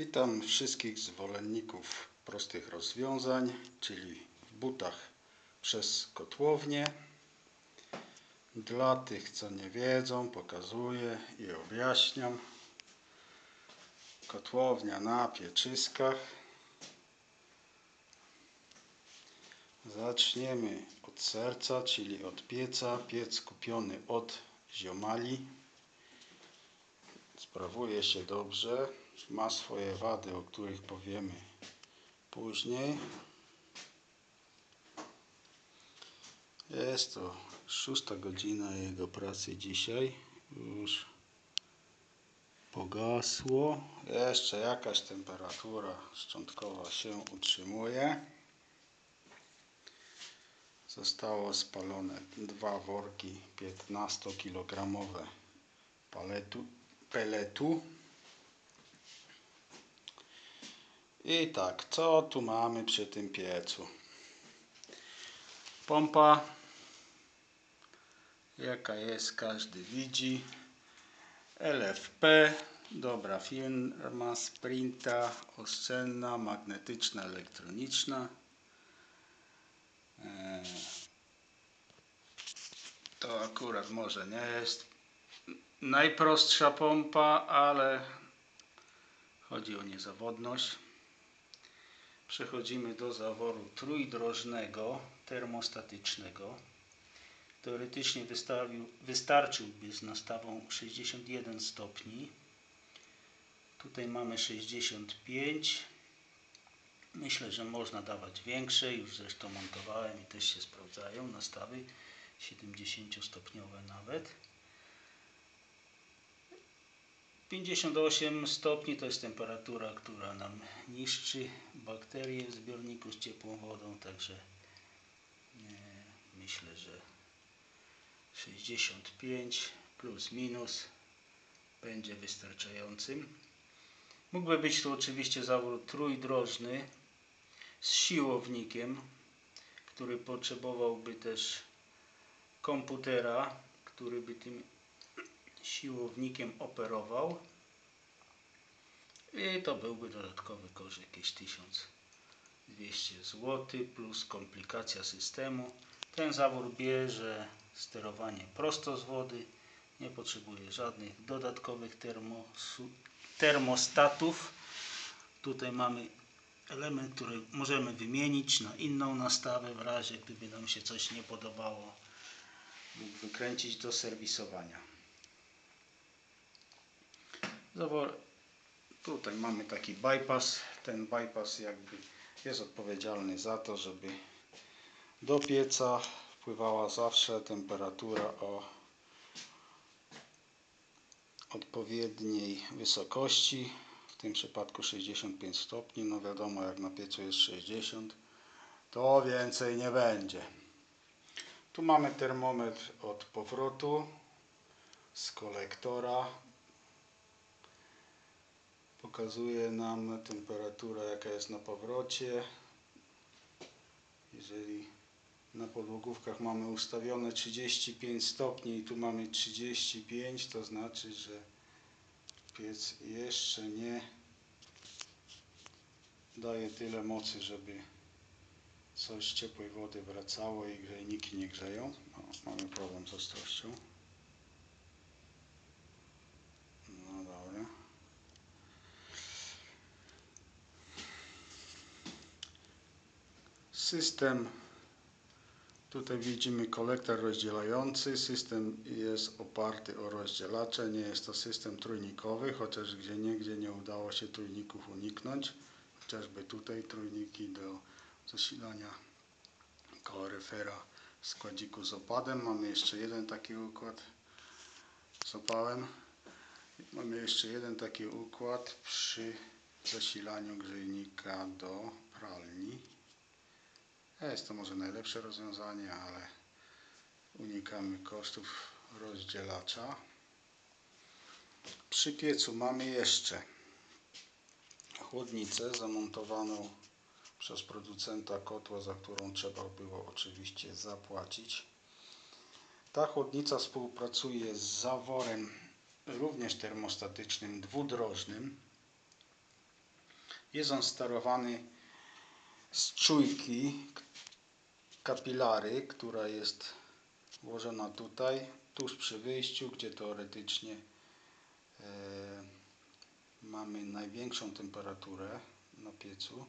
Witam wszystkich zwolenników prostych rozwiązań, czyli w butach przez kotłownię. Dla tych, co nie wiedzą, pokazuję i objaśniam. Kotłownia na pieczyskach. Zaczniemy od serca, czyli od pieca. Piec kupiony od ziomali. Sprawuje się dobrze. Ma swoje wady, o których powiemy później. Jest to szósta godzina jego pracy dzisiaj. Już pogasło. Jeszcze jakaś temperatura szczątkowa się utrzymuje. Zostało spalone dwa worki 15-kilogramowe paletu, peletu. I tak, co tu mamy przy tym piecu? Pompa, jaka jest, każdy widzi. LFP, dobra firma, Sprinta, oszczędna, magnetyczna, elektroniczna. Eee, To akurat może nie jest najprostsza pompa, ale chodzi o niezawodność. Przechodzimy do zaworu trójdrożnego, termostatycznego. Teoretycznie wystarczyłby z nastawą 61 stopni. Tutaj mamy 65. Myślę, że można dawać większe. Już zresztą montowałem i też się sprawdzają nastawy 70 stopniowe nawet. 58 stopni to jest temperatura, która nam niszczy bakterie w zbiorniku z ciepłą wodą, także e, myślę, że 65 plus minus będzie wystarczającym. Mógłby być tu oczywiście zawór trójdrożny z siłownikiem, który potrzebowałby też komputera, który by tym siłownikiem operował i to byłby dodatkowy koszt jakieś 1200 zł plus komplikacja systemu. Ten zawór bierze sterowanie prosto z wody, nie potrzebuje żadnych dodatkowych termostatów. Tutaj mamy element, który możemy wymienić na inną nastawę w razie gdyby nam się coś nie podobało lub wykręcić do serwisowania. Zawor, tutaj mamy taki bypass. Ten bypass jakby jest odpowiedzialny za to, żeby do pieca wpływała zawsze temperatura o odpowiedniej wysokości. W tym przypadku 65 stopni. No wiadomo, jak na piecu jest 60, to więcej nie będzie. Tu mamy termometr od powrotu z kolektora pokazuje nam temperaturę jaka jest na powrocie jeżeli na podłogówkach mamy ustawione 35 stopni i tu mamy 35 to znaczy, że piec jeszcze nie daje tyle mocy, żeby coś ciepłej wody wracało i grzejniki nie grzeją. No, mamy problem z ostrością. No dobra. System, tutaj widzimy kolektor rozdzielający. System jest oparty o rozdzielacze. Nie jest to system trójnikowy, chociaż gdzie niegdzie nie udało się trójników uniknąć. Chociażby tutaj trójniki do zasilania kaloryfera w składziku z opadem. Mamy jeszcze jeden taki układ z opałem. Mamy jeszcze jeden taki układ przy zasilaniu grzejnika do pralni. Jest to może najlepsze rozwiązanie, ale unikamy kosztów rozdzielacza. Przy piecu mamy jeszcze chłodnicę zamontowaną przez producenta kotła, za którą trzeba było oczywiście zapłacić. Ta chłodnica współpracuje z zaworem również termostatycznym dwudrożnym. Jest on sterowany z czujki kapilary, która jest włożona tutaj, tuż przy wyjściu, gdzie teoretycznie e, mamy największą temperaturę na piecu.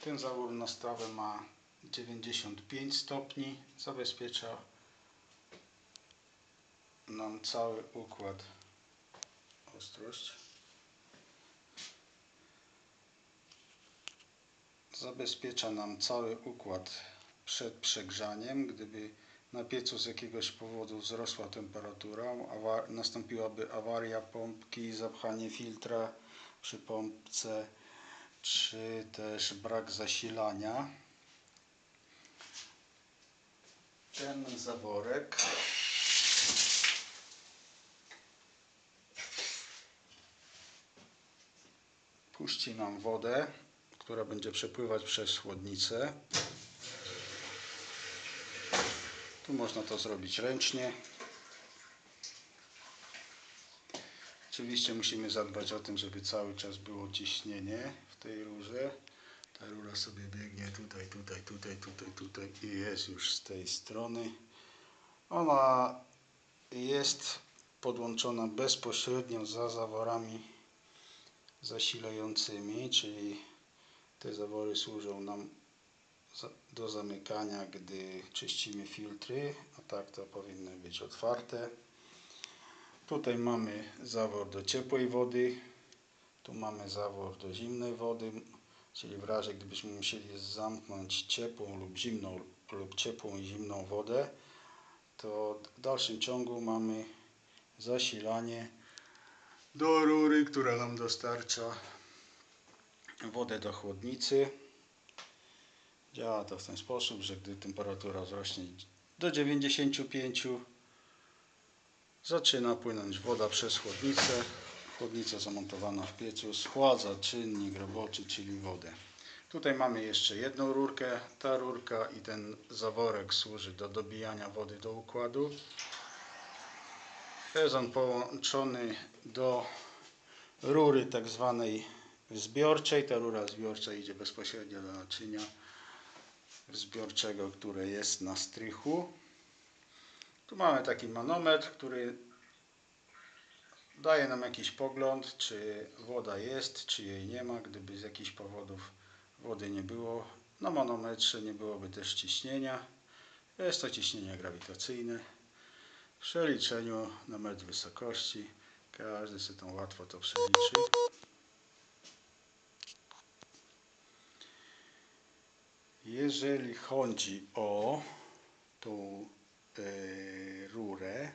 Ten zawór na stawę ma 95 stopni, zabezpiecza nam cały układ ostrość. Zabezpiecza nam cały układ przed przegrzaniem. Gdyby na piecu z jakiegoś powodu wzrosła temperatura, awa- nastąpiłaby awaria pompki, zapchanie filtra przy pompce, czy też brak zasilania. Ten zaworek puści nam wodę, która będzie przepływać przez chłodnicę. Tu można to zrobić ręcznie. Oczywiście musimy zadbać o tym, żeby cały czas było ciśnienie w tej rurze. Ta rura sobie biegnie tutaj, tutaj, tutaj, tutaj, tutaj i jest już z tej strony. Ona jest podłączona bezpośrednio za zaworami zasilającymi, czyli te zawory służą nam do zamykania, gdy czyścimy filtry, a tak to powinny być otwarte. Tutaj mamy zawór do ciepłej wody, tu mamy zawór do zimnej wody, czyli w razie gdybyśmy musieli zamknąć ciepłą lub zimną lub ciepłą i zimną wodę, to w dalszym ciągu mamy zasilanie do rury, która nam dostarcza wodę do chłodnicy. Działa to w ten sposób, że gdy temperatura wzrośnie do 95, zaczyna płynąć woda przez chłodnicę. Chłodnica zamontowana w piecu schładza czynnik roboczy, czyli wodę. Tutaj mamy jeszcze jedną rurkę. Ta rurka i ten zaworek służy do dobijania wody do układu. Jest on połączony do rury tak zwanej zbiorczej. Ta rura zbiorcza idzie bezpośrednio do naczynia zbiorczego, które jest na strychu. Tu mamy taki manometr, który daje nam jakiś pogląd, czy woda jest, czy jej nie ma. Gdyby z jakichś powodów wody nie było, na manometrze nie byłoby też ciśnienia. Jest to ciśnienie grawitacyjne. W przeliczeniu na metr wysokości każdy sobie tam łatwo to przeliczy. Jeżeli chodzi o tą e, rurę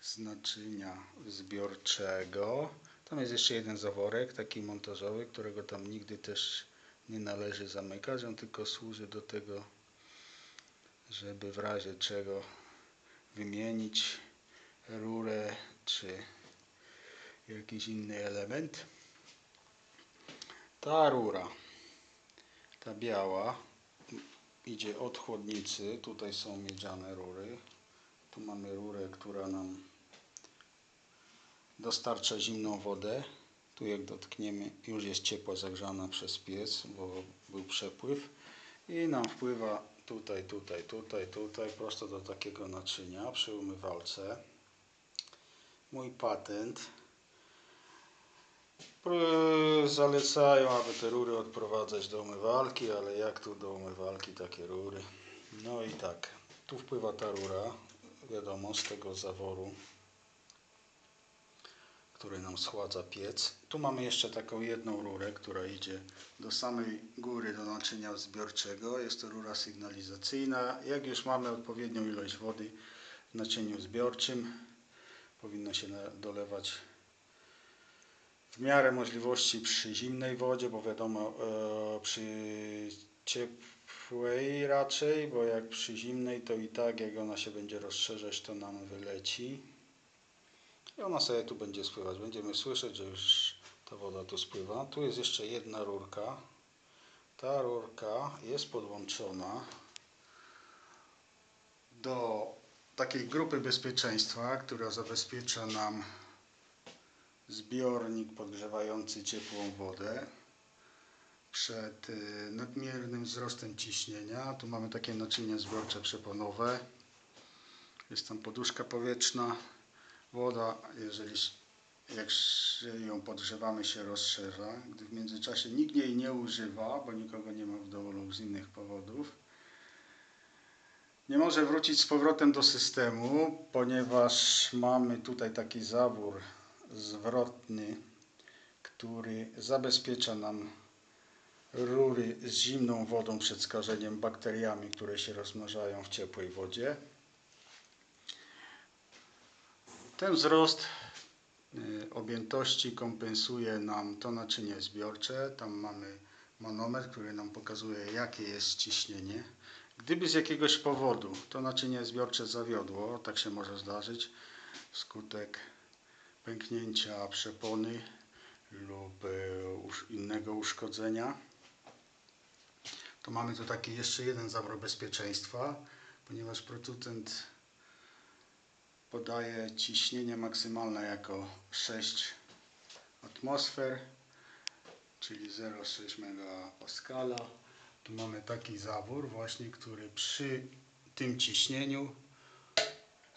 z naczynia zbiorczego, tam jest jeszcze jeden zaworek, taki montażowy, którego tam nigdy też nie należy zamykać. On tylko służy do tego, żeby w razie czego wymienić rurę czy jakiś inny element. Ta rura, ta biała, idzie od chłodnicy. Tutaj są miedziane rury. Tu mamy rurę, która nam dostarcza zimną wodę. Tu jak dotkniemy, już jest ciepła, zagrzana przez piec, bo był przepływ. I nam wpływa tutaj, tutaj, tutaj, tutaj, prosto do takiego naczynia przy umywalce. Mój patent. Zalecają, aby te rury odprowadzać do umywalki, ale jak tu do umywalki takie rury? No i tak, tu wpływa ta rura, wiadomo, z tego zaworu, który nam schładza piec. Tu mamy jeszcze taką jedną rurę, która idzie do samej góry, do naczynia zbiorczego. Jest to rura sygnalizacyjna. Jak już mamy odpowiednią ilość wody w naczyniu zbiorczym, powinno się dolewać w miarę możliwości przy zimnej wodzie, bo wiadomo, e, przy ciepłej raczej, bo jak przy zimnej, to i tak jak ona się będzie rozszerzać, to nam wyleci. I ona sobie tu będzie spływać. Będziemy słyszeć, że już ta woda tu spływa. Tu jest jeszcze jedna rurka. Ta rurka jest podłączona do takiej grupy bezpieczeństwa, która zabezpiecza nam zbiornik podgrzewający ciepłą wodę przed y, nadmiernym wzrostem ciśnienia. Tu mamy takie naczynie zbiorcze przeponowe. Jest tam poduszka powietrzna. Woda, jeżeli jak ją podgrzewamy, się rozszerza. Gdy w międzyczasie nikt jej nie używa, bo nikogo nie ma w domu z innych powodów, nie może wrócić z powrotem do systemu, ponieważ mamy tutaj taki zawór zwrotny, który zabezpiecza nam rury z zimną wodą przed skażeniem bakteriami, które się rozmnażają w ciepłej wodzie. Ten wzrost y, objętości kompensuje nam to naczynie zbiorcze. Tam mamy manometr, który nam pokazuje jakie jest ciśnienie. Gdyby z jakiegoś powodu to naczynie zbiorcze zawiodło, tak się może zdarzyć, wskutek pęknięcia przepony lub e, innego uszkodzenia, to mamy tu taki jeszcze jeden zawór bezpieczeństwa, ponieważ producent podaje ciśnienie maksymalne jako 6 atmosfer, czyli 0,6 megapascala. Tu mamy taki zawór właśnie, który przy tym ciśnieniu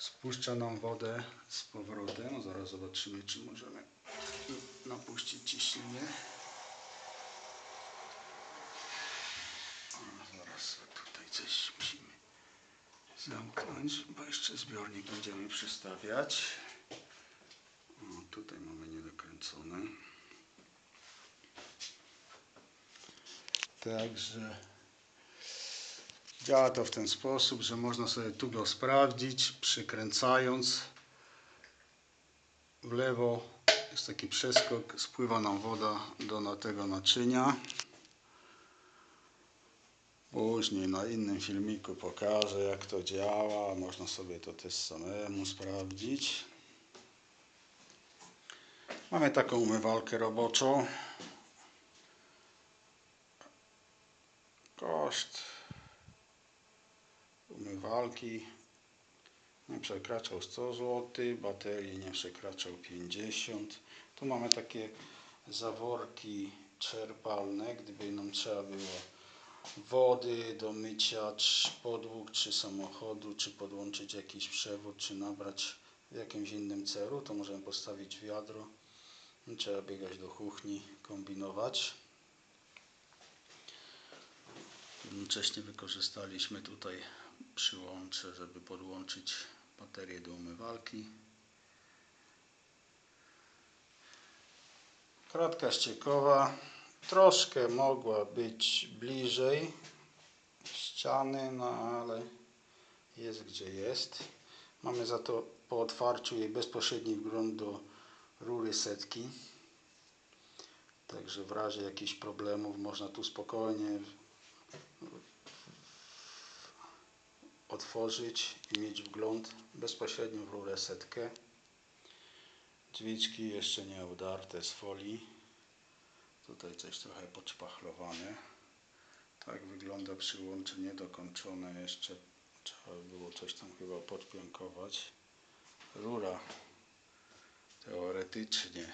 spuszcza nam wodę z powrotem. Zaraz zobaczymy, czy możemy napuścić ciśnienie. Zaraz tutaj coś musimy zamknąć, bo jeszcze zbiornik będziemy przestawiać. O, tutaj mamy niedokręcone. Także działa to w ten sposób, że można sobie tu go sprawdzić, przykręcając w lewo jest taki przeskok, spływa nam woda do tego naczynia. Później na innym filmiku pokażę jak to działa, można sobie to też samemu sprawdzić. Mamy taką umywalkę roboczą. Koszt umywalki nie przekraczał 100 zł, baterii nie przekraczał 50. Tu mamy takie zaworki czerpalne, gdyby nam trzeba było wody do mycia czy podłóg, czy samochodu, czy podłączyć jakiś przewód, czy nabrać w jakimś innym celu, to możemy postawić wiadro. Trzeba biegać do kuchni, kombinować. Jednocześnie wykorzystaliśmy tutaj przyłącze, żeby podłączyć baterię do umywalki. Kratka ściekowa troszkę mogła być bliżej ściany, no ale jest gdzie jest. Mamy za to po otwarciu jej bezpośredni wgląd do rury setki. Także w razie jakichś problemów można tu spokojnie otworzyć i mieć wgląd bezpośrednio w rurę setkę. Drzwiczki jeszcze nie udarte z folii. Tutaj coś trochę podszpachlowane. Tak wygląda przyłącze niedokończone. Jeszcze trzeba by było coś tam chyba podpiankować. Rura teoretycznie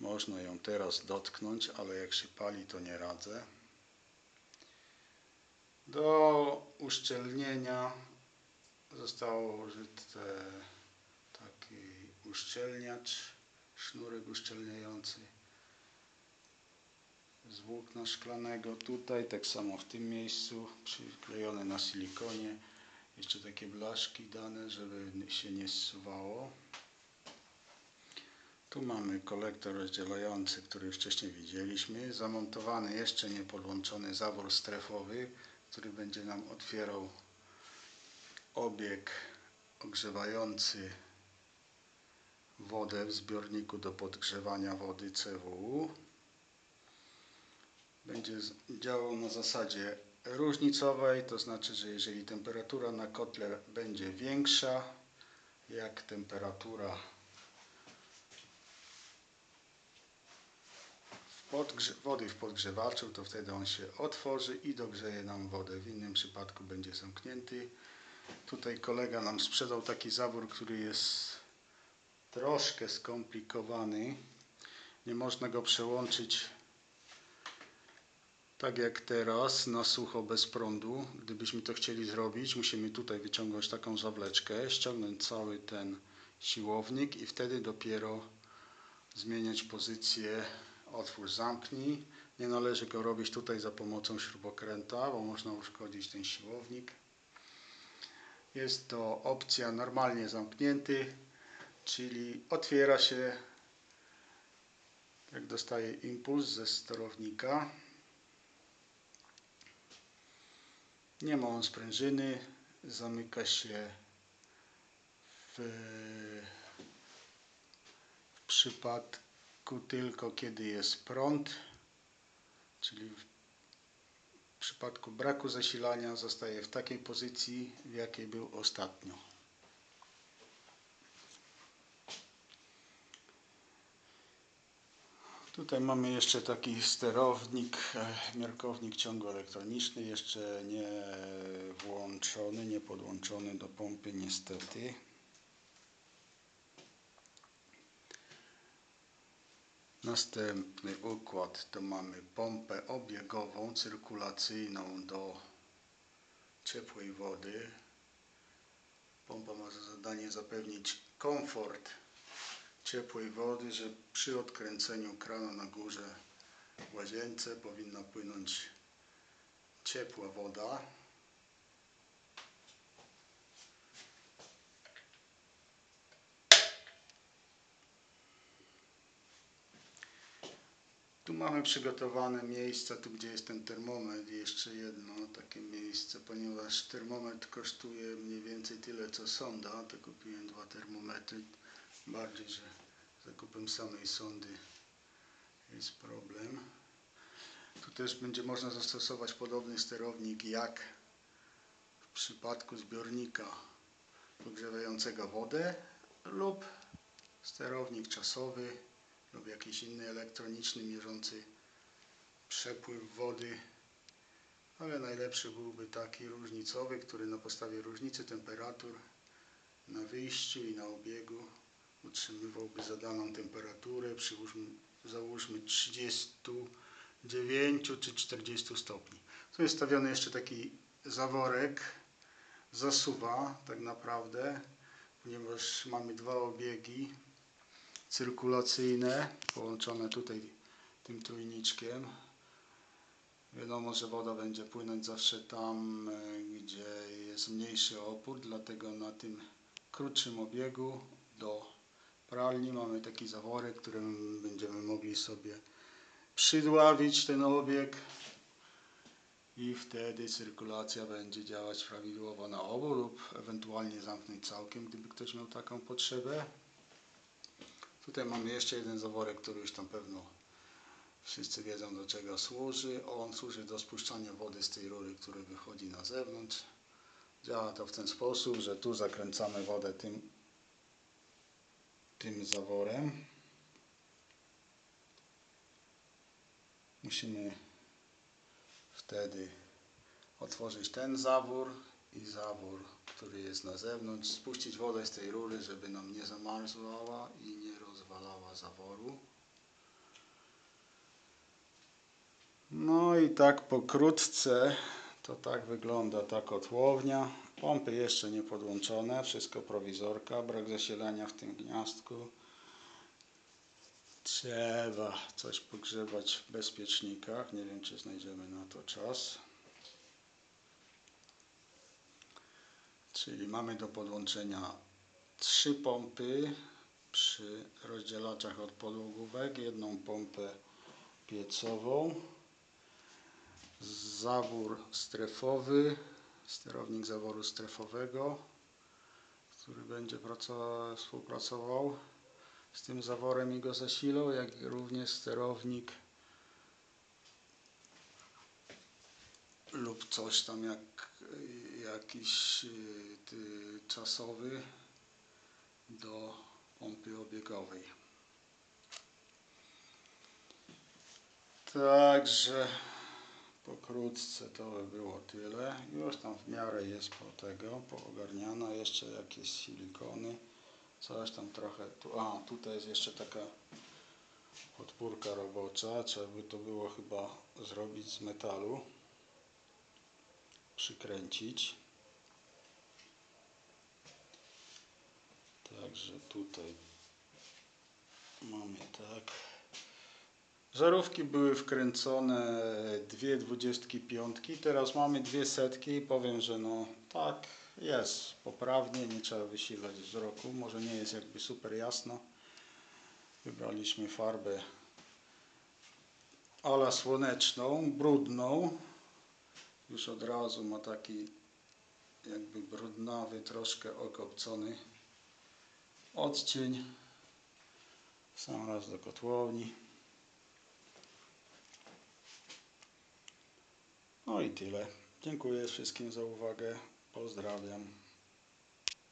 można ją teraz dotknąć, ale jak się pali to nie radzę. Do uszczelnienia zostało użyte taki uszczelniacz, sznurek uszczelniający z włókna szklanego. Tutaj tak samo w tym miejscu przyklejone na silikonie. Jeszcze takie blaszki dane, żeby się nie zsuwało. Tu mamy kolektor rozdzielający, który wcześniej widzieliśmy. Zamontowany jeszcze nie podłączony zawór strefowy, który będzie nam otwierał obieg ogrzewający wodę w zbiorniku do podgrzewania wody CWU. Będzie działał na zasadzie różnicowej, to znaczy, że jeżeli temperatura na kotle będzie większa jak temperatura w podgrze- wody w podgrzewaczu, to wtedy on się otworzy i dogrzeje nam wodę. W innym przypadku będzie zamknięty. Tutaj kolega nam sprzedał taki zawór, który jest troszkę skomplikowany. Nie można go przełączyć tak jak teraz, na sucho bez prądu. Gdybyśmy to chcieli zrobić, musimy tutaj wyciągnąć taką zawleczkę, ściągnąć cały ten siłownik i wtedy dopiero zmieniać pozycję otwórz zamknij. Nie należy go robić tutaj za pomocą śrubokręta, bo można uszkodzić ten siłownik. Jest to opcja normalnie zamknięty, czyli otwiera się jak dostaje impuls ze sterownika. Nie ma on sprężyny, zamyka się w, w przypadku tylko kiedy jest prąd, czyli w przypadku braku zasilania zostaje w takiej pozycji, w jakiej był ostatnio. Tutaj mamy jeszcze taki sterownik, e, miarkownik ciągu elektroniczny, jeszcze nie włączony, nie podłączony do pompy niestety. Następny układ to mamy pompę obiegową, cyrkulacyjną do ciepłej wody. Pompa ma za zadanie zapewnić komfort ciepłej wody, że przy odkręceniu kranu na górze w łazience powinna płynąć ciepła woda. Tu mamy przygotowane miejsca, tu gdzie jest ten termometr, jeszcze jedno takie miejsce, ponieważ termometr kosztuje mniej więcej tyle co sonda, to kupiłem dwa termometry, bardziej, że zakupem samej sondy jest problem. Tu też będzie można zastosować podobny sterownik jak w przypadku zbiornika podgrzewającego wodę lub sterownik czasowy lub jakiś inny elektroniczny mierzący przepływ wody ale najlepszy byłby taki różnicowy, który na podstawie różnicy temperatur na wyjściu i na obiegu utrzymywałby zadaną temperaturę, przyłóżmy, załóżmy 39 czy 40 stopni. Tu jest stawiony jeszcze taki zaworek, zasuwa tak naprawdę, ponieważ mamy dwa obiegi cyrkulacyjne połączone tutaj tym trójniczkiem. Wiadomo, że woda będzie płynąć zawsze tam, e, gdzie jest mniejszy opór, dlatego na tym krótszym obiegu do pralni mamy taki zaworek, którym będziemy mogli sobie przydławić ten obieg i wtedy cyrkulacja będzie działać prawidłowo na obu lub ewentualnie zamknąć całkiem, gdyby ktoś miał taką potrzebę. Tutaj mamy jeszcze jeden zaworek, który już tam pewno wszyscy wiedzą do czego służy. On służy do spuszczania wody z tej rury, która wychodzi na zewnątrz. Działa to w ten sposób, że tu zakręcamy wodę tym, tym zaworem. Musimy wtedy otworzyć ten zawór i zawór, który jest na zewnątrz, spuścić wodę z tej rury, żeby nam nie zamarzła i nie rozwalała zaworu. No i tak pokrótce to tak wygląda ta kotłownia. Pompy jeszcze nie podłączone, wszystko prowizorka, brak zasilania w tym gniazdku. Trzeba coś pogrzebać w bezpiecznikach. Nie wiem, czy znajdziemy na to czas. Czyli mamy do podłączenia trzy pompy przy rozdzielaczach od podłogówek, jedną pompę piecową, zawór strefowy, sterownik zaworu strefowego, który będzie współpracował z tym zaworem i go zasilał, jak również sterownik lub coś tam jak jakiś y, czasowy do pompy obiegowej. Także pokrótce to by było tyle. Już tam w miarę jest po tego, poogarniana. Jeszcze jakieś silikony Coś tam trochę. Tu, a, tutaj jest jeszcze taka podpórka robocza. Trzeba by to było chyba zrobić z metalu. Przykręcić. Także tutaj mamy tak. Żarówki były wkręcone dwie dwudziestki piątki, teraz mamy dwie setki. Powiem, że no tak jest poprawnie, nie trzeba wysilać wzroku. Może nie jest jakby super jasno. Wybraliśmy farbę ala słoneczną, brudną. Już od razu ma taki jakby brudnawy, troszkę okopcony odcień. Sam raz do kotłowni. No i tyle. Dziękuję wszystkim za uwagę. Pozdrawiam.